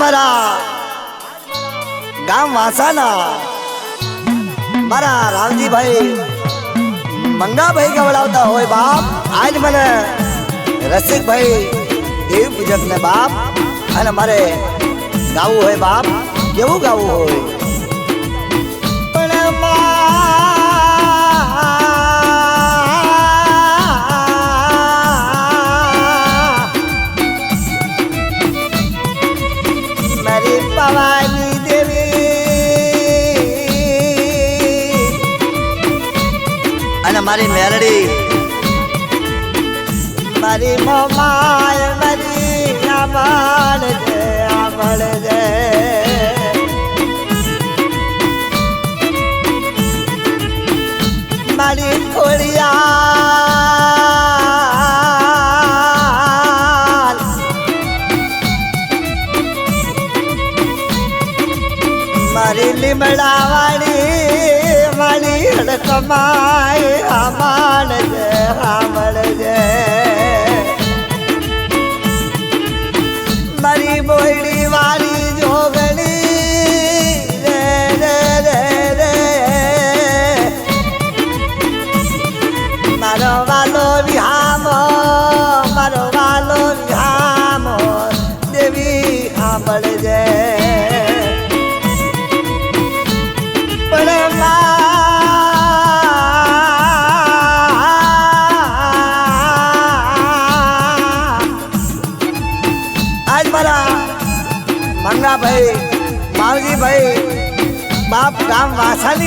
મારા ગામ વાસાના. મારા રામજીભાઈ મંગાભાઈ ગવડાવતા હોય બાપ, આજ મને રસિકભાઈ દેવી પૂજક ને બાપ અને મારે ગાવું હોય બાપ, કેવું ગાવું હોય? અને મારી મેલડી મારી મોમાય મારી આમળ દે આમળ દે મારી ખોડિયાર. મારી લીમડા વાળી મારી હડકમાય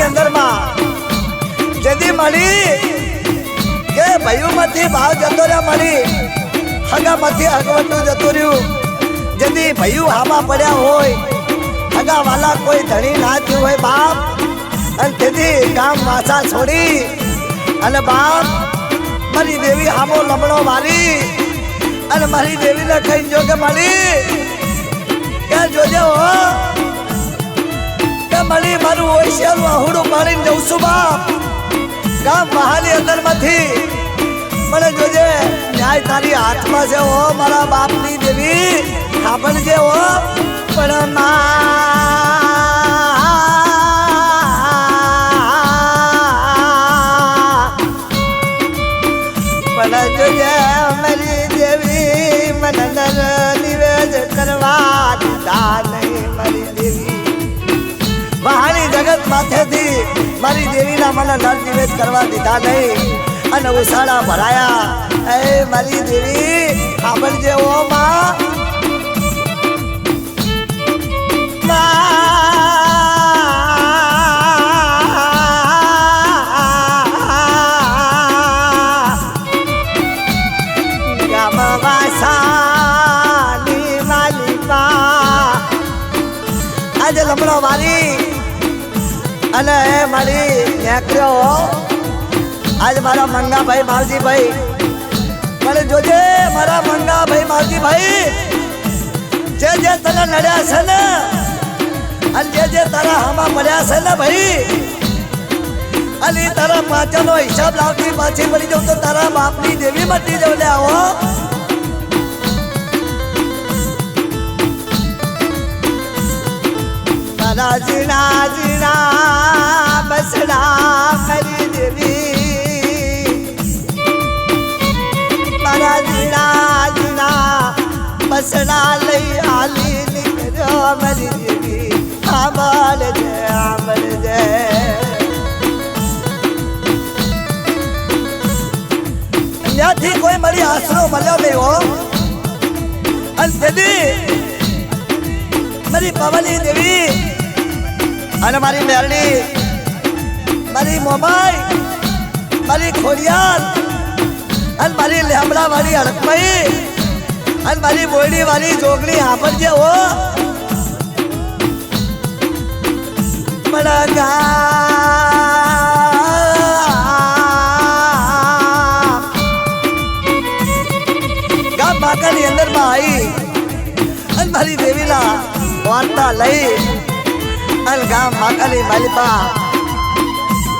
વાસાની અંદરમાં. જદી મળી કે ભાઈઓમાંથી ભાવ જતો રહ્યા, મળી હગામાંથી હગવટું જતું રહ્યું. જદી ભાઈઓ હામાં પડ્યા હોય હગા વાલા કોઈ ધણી ના થયું હોય બાપ. અને તેથી ગામ માછા છોડી અને બાપ મારી દેવી હામો લમણો મારી અને મારી દેવીને કઈ જો કે મળી, કે જોજે હો મળી મારું ઓશિયારું આહુડું મારીને જઉં છું બાપ. ગામ મહાની અંદરમાંથી. મને જોજે, ન્યાય તારી હાથમાં છે હો, મારા બાપની દેવી. સાંભળજે હો, પણ નિવેદ કરવા દીધા નહીં મરી દેવી. વહાણી જગત માથેથી મારી દેવીના મને નર નિવેદ કરવા દીધા નહીં. અને ઉસાળા ભરાયા. એ મારી દેવી આપણ જેવો માં. અને એ મારી નેકર્યો આજ મારા મંગાભાઈ માવજીભાઈ મને જોજે મારા મંગાભાઈ માવજીભાઈ જે જે તને નડ્યા છે ને, અને જે જે તારા હામાં મળ્યા છે ને ભાઈ અને તારા પાછળનો હિસાબ લાવતી પાછી મળી જાઉં તો તારા બાપની દેવી મટી જાવ લે આવો તારા જીણા જીણા બસડા કરી દેવી મારા જીણા જીણા બસડા લઈ આલી નીકળ્યો મારી દેવી આંબળ જય આંબળ જય ત્યાંથી કોઈ મારી આશરો મળ્યો નહીં હો અને તેથી મારી પવની દેવી અને મારી મેરડી મારી મોબાઈ મારી ખોડિયાર, અને મારી લેમડા વાળી અડકમઈ અને મારી બોયડી વાળી જોગણી આપજે હો. બડા ગામ અંદરમાં આવી અને મારી દેવીના વાર્તા લઈ પાટણ ગામ માતાની માલિકા.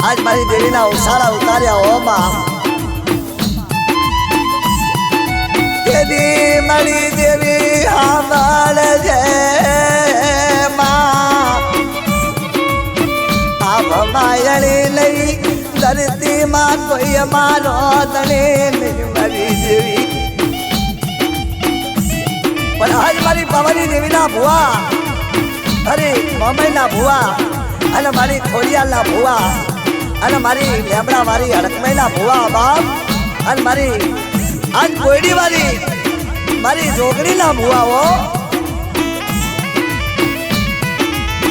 આજ મારી દેવીના ઉસારા ઉતાર્યા ઓમાં દેવી મારી દેવી હામાળ જે માયણી લઈ ધરતીમાં કોઈ અમારો તણે મારી દેવી. પણ આજ મારી પવની દેવીના ભુવા અરે મમઈના ભુવા અને મારી ખોડિયાલના ભુવા અને મારી લેબડા વાળી હડકમઈના ભુવા બાપ અને મારી આજ કોયડી વાળી મારી જોગડીના ભુવાઓ.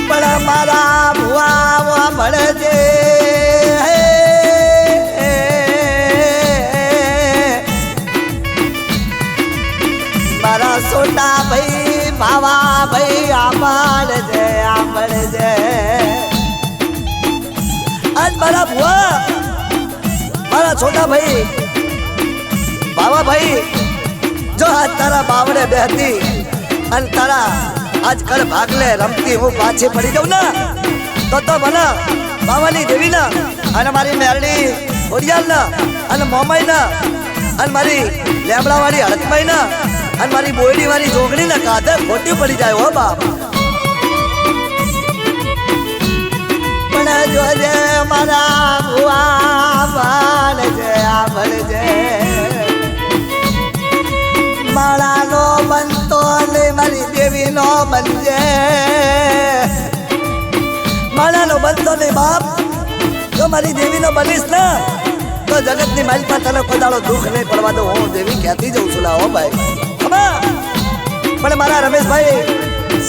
પણ મારા ભુવાઓ મળે મારા સોટા ભાઈ ભાવા મારા ભુવા, મારા છોટા ભાઈ, બાવા ભાઈ, જો આજ તારા બાવડે બેહતી અને તારા આજ કર ભાગલે રમતી હું પાછી પડી જાઉં ને, તો તો મને બાવાની દેવી ને અને મારી મેરડી ઓરિયાલ ને અને મોમાઈ ને અને મારી લેબડા વાળી હડકમાઈ ને અને મારી બોયડી વાળી જોગણી ને કાધે ખોટી પડી જાય હો બાપ. પણ જોજે મારા ભુવા આભળ છે માળાનો બનતો ને મારી દેવીનો બનજે માળાનો બનતો ને બાપ, જો મારી દેવીનો બનીશ ને, તો જગતની પાસે તને કોઈ દાડો દુઃખ નહીં પડવા દો હું દેવી ક્યાંથી જઉં છું લાવો ભાઈ. પણ મારા રમેશભાઈ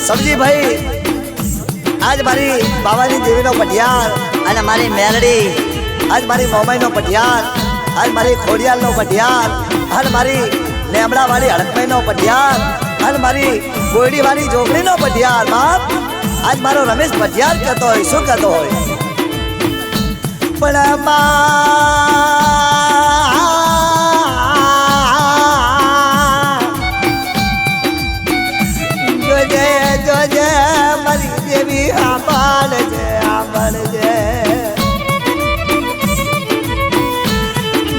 સમજીભાઈ આજ મારી બાબાની દેવીનો પટિયાર અને મારી મેલડી. આજ મારી મોમાઈનો પટિયાર આજ મારી ખોડિયાલનો પટિયાર અને મારી લેમડાવાળી હડકભાઈનો પટિયાર અને મારી ગોયડીવાળી જોગણીનો પટિયાર બાપ. આજ મારો રમેશ પટિયાર કહેતો હોય, શું કહેતો હોય? પણ મા છે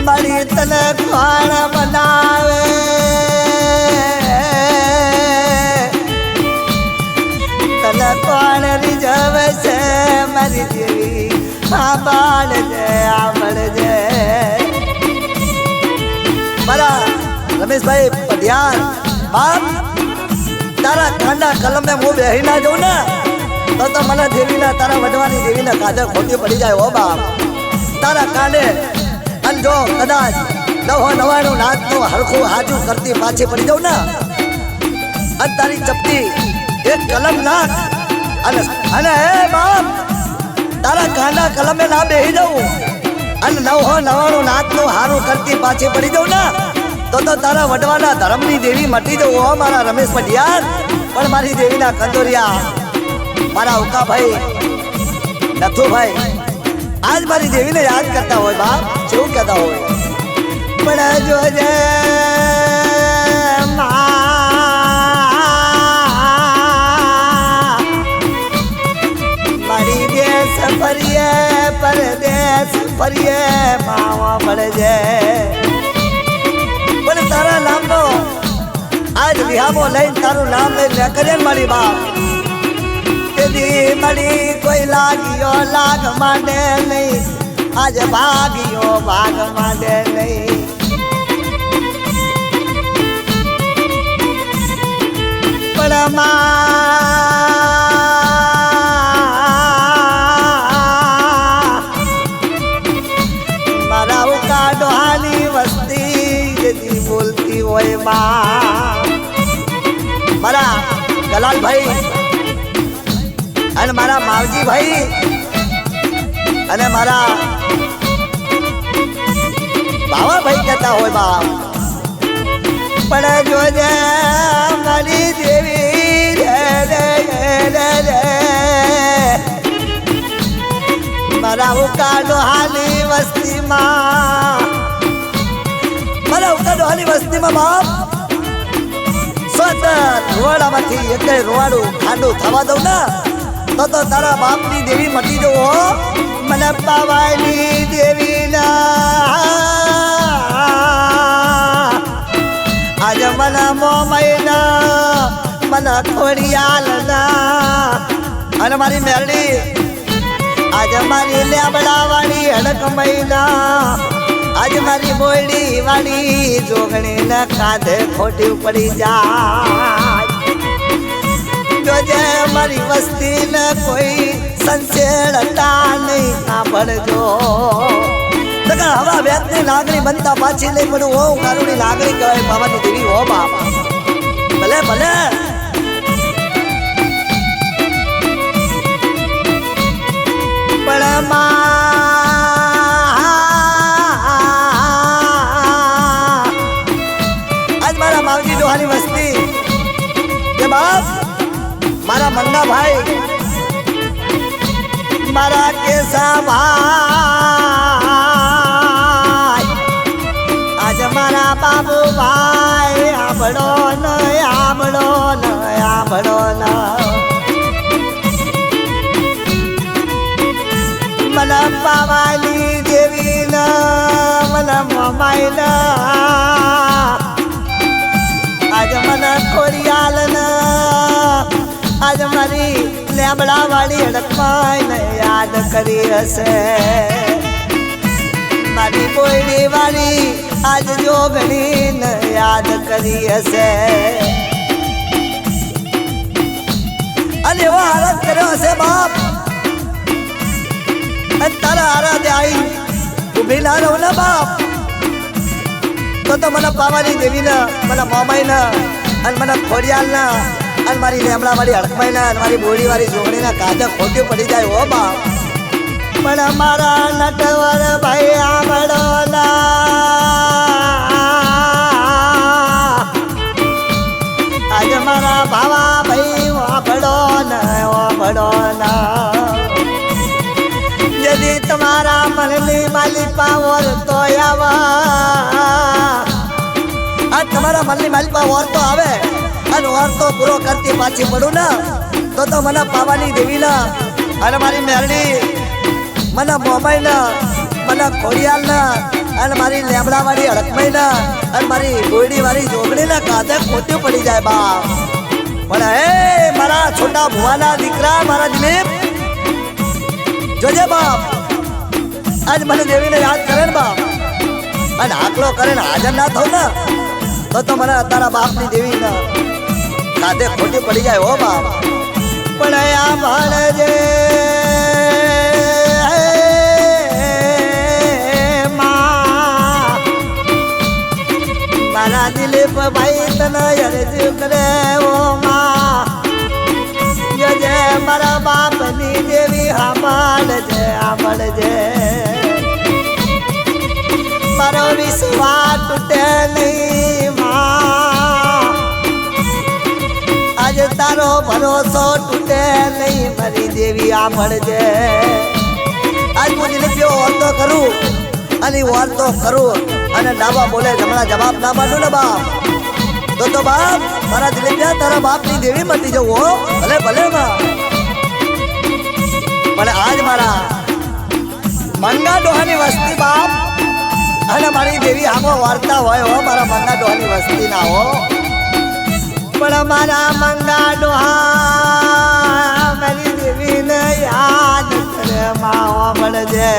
મારી તને ખાણ બનાવે. તને કોણ રીઝવે છે મારી દેવી આંબળ છે આંબળ છે મારા રમેશભાઈ પઢિયાર બાપ, તારા કાંડા કલમે હું બેહી ના જાઉં ને. તો તો મને દેવીના તારા વડવાની દેવીના કાજે ખોટી પડી જાય હો બાપ. તારા કાંડે અને જો કદાચ નવો નવાણું નાચનું હરખું હાજુ કરતી પાછી પડી જાઉં ને, અને તારી ચપટી એક કલમ નાખ અને અને હે બાપ, તારા કાંડા કલમે ના બેહી જાઉં. અને નવો નવાણું નાચનું હારું કરતી પાછી પડી જાઉં ને, તો તો તારા વડવાના ધર્મની દેવી મટી જવું હો મારા રમેશ પટિયાર પણ મારી દેવીના કંદોરિયા મારા ઉકાભાઈ નથુભાઈ આજ મારી દેવીને યાદ કરતા હોય બાપ, જેવું કહેતા હોય. પણ જોજે મા. ફરીએ, પરદેશ ફરીએ, માવા મળજે. પણ તારા નામનો આજ વિહામો લઈને તારું નામ લઈને કરે મારી બાપ. તેદી મળી કોઈ લાગ્યો લાગ માંડે નહીં. આજ ભાગ્યો ભાગ માંડે નહીં. પણ મારા ઉકા ડોહાની વસ્તી જેથી બોલતી હોયમાં. મારા ગલાલભાઈ અને મારા માવજી ભાઈ અને મારા બાવાભાઈ કહેતા હોય બાપ. પણ જોજે મારી દેવી મારા ઉકાળો હાલી વસ્તીમાં. મારા ઉકાળો હાલી વસ્તીમાં બાપ. સ્વતંત્ર રોવાડામાંથી એક રોવાડું ખાંડું થવા દઉં ને. તો તો તારા બાપની દેવી મટી જવો મને પાવાની દેવી ના. આજે મને મોમૈના મને ખોડિયાલ ના. અને મારી મેરડી આજે મારી લેબડા વાળી હડક મહિના આજ મારી બોયડી વાળી જોગણી ના કાંધે ખોટી પડી જોજે મારી વસ્તી ને કોઈ સંચેડતા નહીં. સાંભળજો હવા વેતની લાગણી બનતા પાછી નહીં પડું. હો કારુણી લાગણી કહેવાય બાબાની દેવી, હો બાપા. ભલે ભલે. પણ મારા માવજી દોહાની વસ્તી. કે બાપ મારા મંગા ભાઈ, મારા કેસા ભાઈ, આજ મારા બાબુ ભાઈ આંબળો ન આંબળો ન આંબળો ન. મને પાવાની દેવી ન મને મમાઈ ન. મારી લેબડા વાળી હડકમાઈ યાદ કરી હશે. મારી બોયડી વાળી આજ જોગણી ને યાદ કરી હશે. અને એવો હાલત કર્યો હશે બાપ. તારા આરાધે આવી ઊભી ના રહો ને બાપ. તો તો મને પાવાની દેવી ના મને મોમાઈ ના અને મને ખોડિયાલ ને અને મારી લેમડા વાળી હડકમાઈ ના મારી બોડી વાળી છોકરી ના કાચે ખોટી પડી જાય, હો બા પણ અમારા નટવર ભાઈ આમડો આજે મારા બાવા ભાઈ વાપડો ને વાપડો ના યદી તમારા મનની માલી પાવર તો આવા. આ તમારા મનની માલી પાવર તો આવે. અને ઓર તો પૂરો કરતી પાછી પડું ને, તો તો મને પાવાની દેવી ના, અને મારી મેરડી મને મોબાઈલ ના, મને ખોડિયાલ ના, અને મારી લેમડાવાળી વાળી હડકમાઈ ના, અને મારી ગોયડી વાળી જોગડી ના કાંધે ખોટી પડી જાય બા પણ હે મારા છોટા ભુવાના દીકરા, મારા દિલીપ, જોજે બાપ. આજ મને દેવીને યાદ કરે ને બાપ. અને આકલો કરે ને હાજર ના થવું ને, તો તો મને તારા બાપની દેવી ને કાંધે ખોટી પડી જાય, હો બાપ. પણ આ ભાણજે મારા દિલીપ ભાઈ તને અરજ કરે, ઓ માં. જજે મારા બાપની દેવી સાંભળજે સાંભળજે મારો વિશ્વાસ તૂટે ભરોસો તૂટે નહીં, મારી દેવી સાંભળજે આજ હું દિલીપ્યો ઓરતો કરું, અને ઓરતો કરું, અને ડાબા બોલે જમણા જવાબ ના માંડું ને બાપ. તો તો બાપ, મારા દિલીપિયા તારા બાપની દેવી મટી જવું હો, ભલે ભલે બા પણ આજ મારા મંગા ડોહાની વસ્તી બાપ, અને મારી દેવી આમાં વાર્તા હોય હો, મારા મંગા ડોહાની વસ્તી ના હો. પણ મારા મંગા ડોહા મારી દેવીને યાદ કરે, માવા મળજે.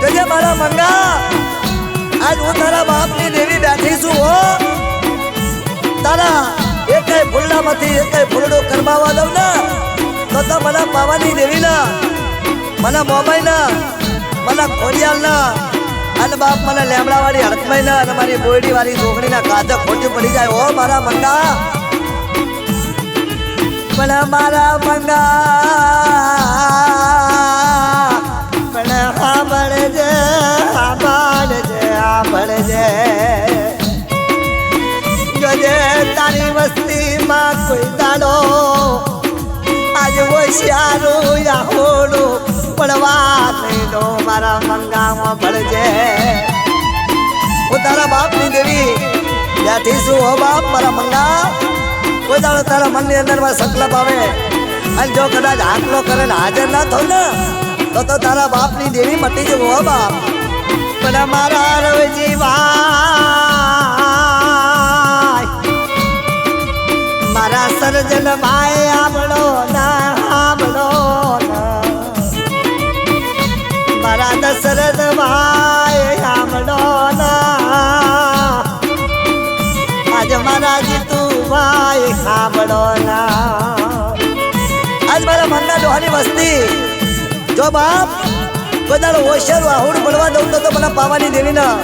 જોજે મારા મંગા. આજ હું તારા બાપની દેવી બેઠી છું, હો. તારા એકે ફૂલડામાંથી એકે ફૂલડો કરમાવા દઉં ને, તો તો મને પાવાની દેવી ના મને મોબાઈલ ના મને ખોડિયાલ ના અને બાપ મને લેમડા વાળી હડકમાઈ ના અને મારી બોયડી વાળી જોગણી ના કાધે ખોટી પડી જાય. ઓ મારા મંગા પણ મારા મંગા તારા બાપની દેવી, ત્યાંથી શું હો બાપ મારા મંગા? કોઈ દાડો તારા મનની અંદરમાં સંકલ્પ આવે. અને જો કદાચ આટલો કરે ને હાજર ના થો ને, તો તો તારા બાપની દેવી મટી જવું હો બાપ. પણ મારા રવજી ભાઈ બાપ. કોઈ દાડો હોશિયાર આહુડ પડવા દઉં તો મને પાવાની દેવી ના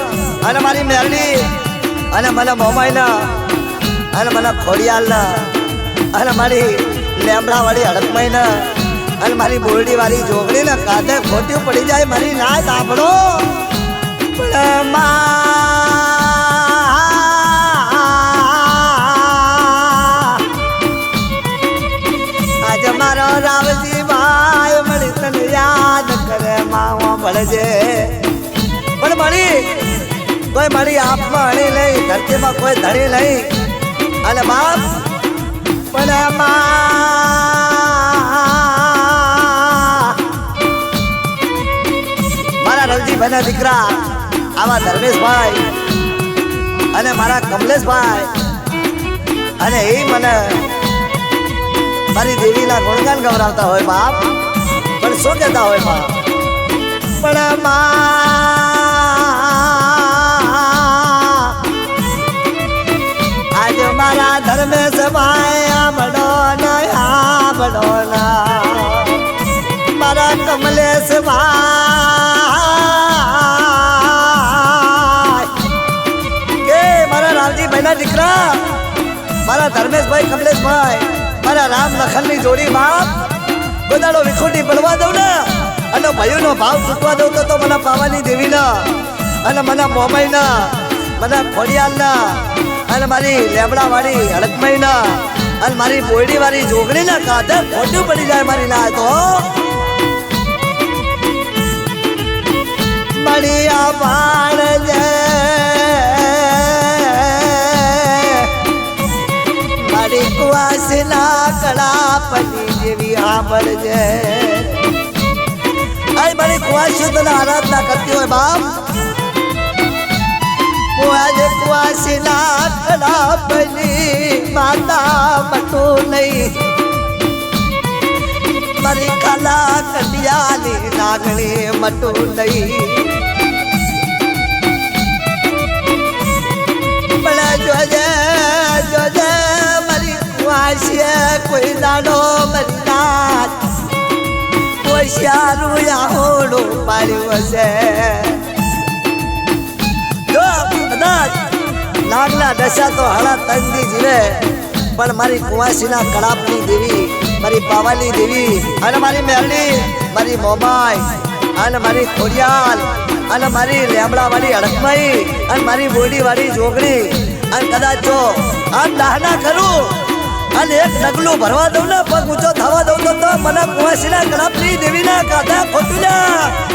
અને મારી મેરડી અને મને મોમાઈ ના અને મને ખોડિયાલ ના અને મારી લેમડા વાળી હડકમાઈ ના અને મારી બોરડી વાળી જોગણી ને કાંધે ખોટી પડી જાય, મારી ના સાંભળો પણ માં કરે માવો ભળજે પણ મળી કોઈ મારી આપમાં હણી નહીં, ધરતીમાં કોઈ ધણી નહીં. અને બાપ પણ મારા રવજીભાઈના દીકરા, આવા ધર્મેશભાઈ અને મારા કમલેશભાઈ અને એ મને મારી દેવીના ગુણગાન ગવરાવતા હોય બાપ. પણ શું કહેતા હોય બાપ? પણ માં આજ મારા ધર્મેશભાઈ આબડો ના આબડો મારા કમલેશ કમલેશભાઈ કે મારા રામજીભાઈના દીકરા? મારા ધર્મેશભાઈ કમલેશભાઈ મારા રામ લખનની જોડી બાપ. ગોદાડો વિખોટી પડવા દઉં ને. અને ભાઈઓનો ભાવ ચૂકવા દઉં તો મને પાવાની દેવીના, અને મને મોમાઈના મને ખોડિયાલ અને મારી લેબડાવાળી વાળી અને મારી બોયડીવાળી વાળી જોગણી ના કાંધે ખોટું પડી જાય મારી ના તો. મળ્યા બાળ મારી કુવાસના કળા પડી જેવી આંબળજે આય મારી કુવાસી તને આરાધના કરતી હોય બાપ? હું આજે કુવાસીના કળા પડી માતા મટું નહીં. મારી કલા કલિયાની લાગણી મટો નહીં. જોજે જોજે, મારી વાસીએ કોઈ દાડો નાથ હોશિયારું આહોડું પાડ્યું હશે. જો, કદાચ નાગના દશા તો હળા તંગી જીવે, પણ મારી કુવાસીના કળાપની દેવી, મારી પાવાની દેવી, અને મારી મેરણી મારી મોમાઈ, અને મારી ખોડિયાલ, અને મારી લેમડા વાળી હડકમાઈ અને મારી બોડી વાળી જોગણી, અને કદાચ જો આમ દાહના કરું અને એક ડગલું ભરવા દઉં ને, પગ ઊંચો થવા દઉં તો મને કુવાસીના કડાપની દેવીના કાઢા ખોટું ના